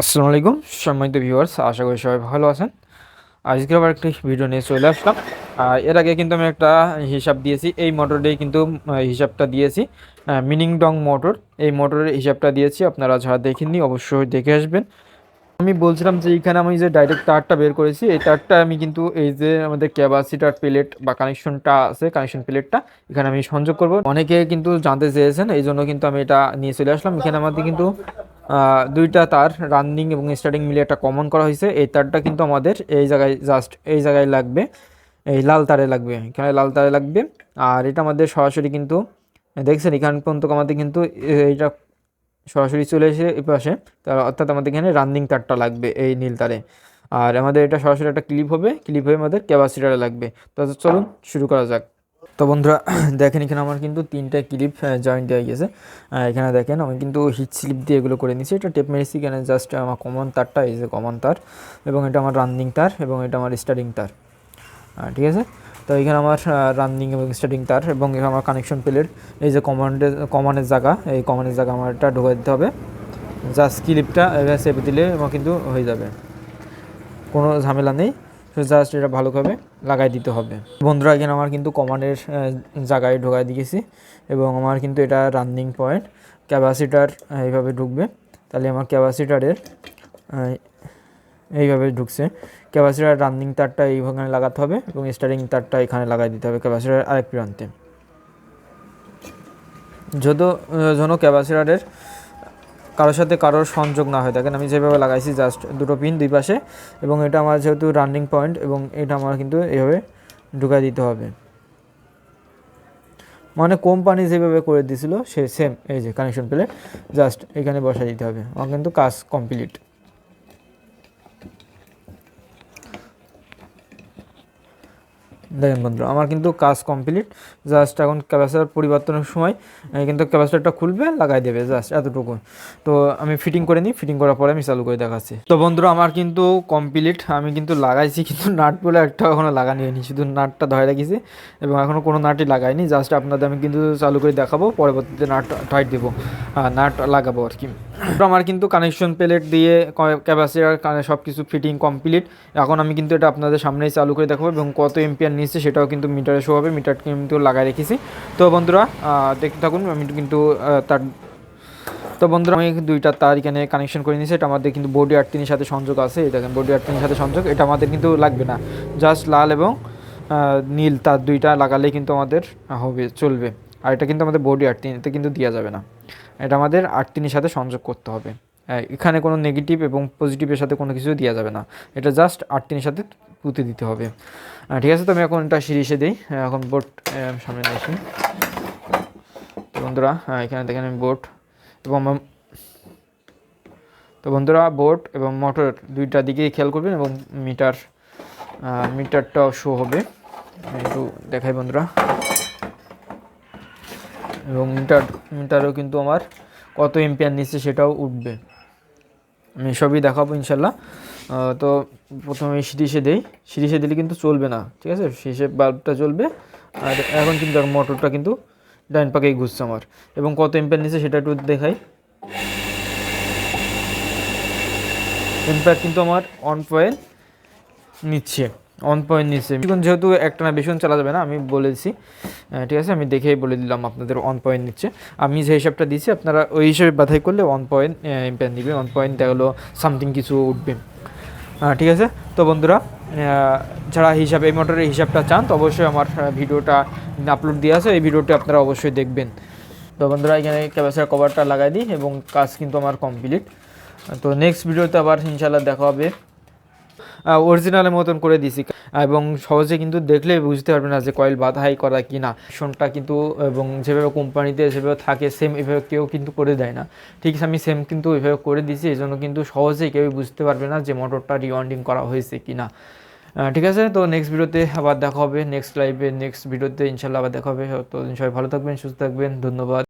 আসসালামু আলাইকুম, সম্মানিত ভিউয়ার্স আশা করি সবাই ভালো আছেন। আজকে আবার একটি ভিডিও নিয়ে চলে আসলাম। এর আগে কিন্তু আমি একটা হিসাব দিয়েছি, এই মোটরেই কিন্তু হিসাবটা দিয়েছি। মিনিং ডং মোটর এই মোটরের হিসাবটা দিয়েছি, আপনারা যারা দেখেননি অবশ্যই দেখে আসবেন। আমি বলছিলাম যে এইখানে আমি যে ডাইরেক্ট তারটা বের করেছি, এই তারটা আমি কিন্তু এই যে আমাদের ক্যাপাসিটার প্লেট বা কানেকশনটা আছে কানেকশন প্লেটটা এখানে আমি সংযোগ করব। অনেকে কিন্তু জানতে চেয়েছেন এই জন্য কিন্তু আমি এটা নিয়ে চলে আসলাম। এখানে আমাদের কিন্তু দুইটা তার রানিং এবং স্টার্টিং মিলে একটা কমন করা হয়েছে। এই তারটা কিন্তু আমাদের এই জায়গায় জাস্ট এই জায়গায় লাগবে, এই লাল তারে লাগবে, এখানে লাল তারে লাগবে। আর এটা আমাদের সরাসরি কিন্তু, দেখছেন, এখান পর্যন্ত আমাদের কিন্তু এইটা সরাসরি চলে এসে এই পাশে তার অর্থাৎ আমাদের এখানে রানিং তারটা লাগবে এই নীল তারে। আর আমাদের এটা সরাসরি একটা ক্লিপ হবে ক্লিপ হয়ে আমাদের ক্যাপাসিটারে লাগবে। তো চলুন, শুরু করা যাক। তো বন্ধুরা দেখেন এখানে আমার কিন্তু তিনটা ক্লিপ জয়েন্ট দেওয়া আহ, এখানে দেখেন আমি কিন্তু হিট স্লিপ দিয়ে এগুলো করে নিয়েছি। এটা টেপ মেরেছি এখানে জাস্ট আমার কমন তারটা এই যে কমন তার এবং এটা আমার রানিং তার এবং এটা আমার স্টার্টিং তার। ঠিক আছে? তো এখানে আমার রানিং এবং স্টার্টিং তার এবং এখানে আমার কানেকশন প্লেট এই যে কমান্ডের কমানের জায়গা এই কমানের জায়গা আমার এটা ঢোকা দিতে হবে। জাস্ট ক্লিপটা এভাবে দিলে আমার কিন্তু হয়ে যাবে। কোনো ঝামেলা নেই। জাস্ট এটা ভালোভাবে লাগাই দিতে হবে। বন্ধুরা এখানে আমার কিন্তু কমানের আহ, জায়গায় ঢোকাই দিয়েছি এবং আমার কিন্তু এটা রানিং পয়েন্ট ক্যাপাসিটার এইভাবে ঢুকবে। তাহলে আমার ক্যাপাসিটারের এইভাবে ঢুকছে। ক্যাপাসিটার রানিং তারটা এইভাবে লাগাতে হবে এবং স্টারিং তারটা এখানে লাগাই দিতে হবে ক্যাপাসিটার আরেক প্রান্তে। যত যেন ক্যাপাসিটারের কারোর সাথে কারোর সংযোগ না হয়। দেখেন আমি যেভাবে লাগাইছি জাস্ট দুটো পিন দুই পাশে, এবং এটা আমার যেহেতু রানিং পয়েন্ট এবং এটা আমার কিন্তু এইভাবে ঢুকাই দিতে হবে। মানে কোম্পানি যেভাবে করে দিয়েছিলো সে সেম এই যে কানেকশন পেলে জাস্ট এখানে বসাই দিতে হবে। আমার কিন্তু কাজ কমপ্লিট দেখেন বন্ধুরা, আমার কিন্তু কাজ কমপ্লিট জাস্ট এখন ক্যাপাসিটার পরিবর্তনের সময় কিন্তু ক্যাপাসিটারটা খুলবে, লাগাই দেবে জাস্ট এতটুকু। তো আমি ফিটিং করে নিই ফিটিং করার পরে আমি চালু করে দেখাচ্ছি। তো বন্ধুরা, আমার কিন্তু কমপ্লিট আমি কিন্তু লাগাইছি, কিন্তু নাট বলে একটা এখনও লাগানি হয়নি শুধু নাটটা ধরে রাখিছি। এবং এখনও কোনো নাটই লাগাইনি জাস্ট আপনাদের আমি কিন্তু চালু করে দেখাবো, পরবর্তীতে নাট টাইট দেবো নাট লাগাবো আর কি। আমার কিন্তু কানেকশন প্লেট দিয়ে ক্যাপাসিটার সব কিছু ফিটিং কমপ্লিট এখন আমি কিন্তু এটা আপনাদের সামনেই চালু করে দেখাবো এবং কত এম্পিয়ার নিচ্ছে সেটাও কিন্তু মিটারে শো হবে মিটার কিন্তু লাগাই রেখেছি। তো বন্ধুরা দেখতে থাকুন, আমি কিন্তু তার, তো বন্ধুরা, আমি দুইটা তার এখানে কানেকশন করে নিয়েছি, এটা আমাদের কিন্তু বডি আর্টিনের সাথে সংযোগ আছে। এই দেখেন বডি আর্টিনের সাথে সংযোগ, এটা আমাদের কিন্তু লাগবে না। জাস্ট লাল এবং নীল তার দুইটা লাগালেই কিন্তু আমাদের হবে, চলবে। আর এটা কিন্তু আমাদের বডি আর্টিনিতে কিন্তু দেওয়া যাবে না। এটা আমাদের আর্টিনের সাথে সংযোগ করতে হবে। এখানে কোনো নেগেটিভ এবং পজিটিভের সাথে কোনো কিছু দেওয়া যাবে না। এটা জাস্ট আর্টিনের সাথে পুঁতে দিতে হবে। ঠিক আছে, তো আমি এখন এটা সিরিজে দিই। এখন বোর্ড সামনে আসি। তো বন্ধুরা এখানে দেখেন আমি বোর্ড এবং তো বন্ধুরা বোর্ড এবং মোটর দুইটা দিকেই খেয়াল করবেন এবং মিটার মিটারটাও শো হবে। একটু দেখাই বন্ধুরা। এবং মিটার মিটারও কিন্তু আমার কত এম্পিয়ার নিচ্ছে সেটাও উঠবে। আমি সবই দেখাবো ইনশাল্লাহ। তো প্রথমে সিরিজে দেই। সিরিজে দিলে কিন্তু চলবে না, ঠিক আছে? সিরিজে বাল্বটা চলবে আর এখন কিন্তু আর মোটরটা কিন্তু ডাইন পাকেই ঘুরছে আমার। এবং কত এম্পিয়ার নিচ্ছে সেটা একটু দেখাই। এম্পিয়ার কিন্তু আমার অন পয়েন্ট নিচ্ছে। অন পয়েন্ট নিচ্ছে এখন যেহেতু একটা না বেশি চালা যাবে না, আমি বলেছি। ঠিক আছে, আমি দেখেই বলে দিলাম আপনাদের অন পয়েন্ট নিচ্ছে। আমি যে হিসাবটা দিচ্ছি আপনারা ওই হিসাবে বাধাই করলে অন পয়েন্ট এম্পিয়ার নিবে। অন পয়েন্ট দেখা হলো সামথিং কিছু উঠবে। ঠিক আছে? তো বন্ধুরা যারা হিসাব, এই মোটরের হিসাবটা চান, তো অবশ্যই আমার ভিডিওটা আপলোড দিয়ে আছে। এই ভিডিওটি আপনারা অবশ্যই দেখবেন। তো বন্ধুরা, এখানে ক্যাপাসিটার কভারটা লাগাই দিই এবং কাজ কিন্তু আমার কমপ্লিট তো নেক্সট ভিডিওতে আবার ইনশাল্লাহ দেখা হবে। অরিজিনালের মতন করে দিছি এবং সহজে কিন্তু দেখলে বুঝতে পারবে না যে কয়েল বাধাই করা কি না শোনটা কিন্তু, এবং যেভাবে কোম্পানিতে যেভাবে থাকে সেম এভাবে কেউ কিন্তু করে দেয় না। ঠিক আছে, আমি সেম কিন্তু এভাবে করে দিছি এই জন্য কিন্তু সহজেই কেউ বুঝতে পারবে না যে মোটরটা রিওয়ান্ডিং করা হয়েছে কি না ঠিক আছে, তো নেক্সট ভিডিওতে আবার দেখা হবে নেক্সট লাইভে নেক্সট ভিডিওতে ইনশাল্লাহ আবার দেখা হবে। তো সবাই ভালো থাকবেন, সুস্থ থাকবেন, ধন্যবাদ।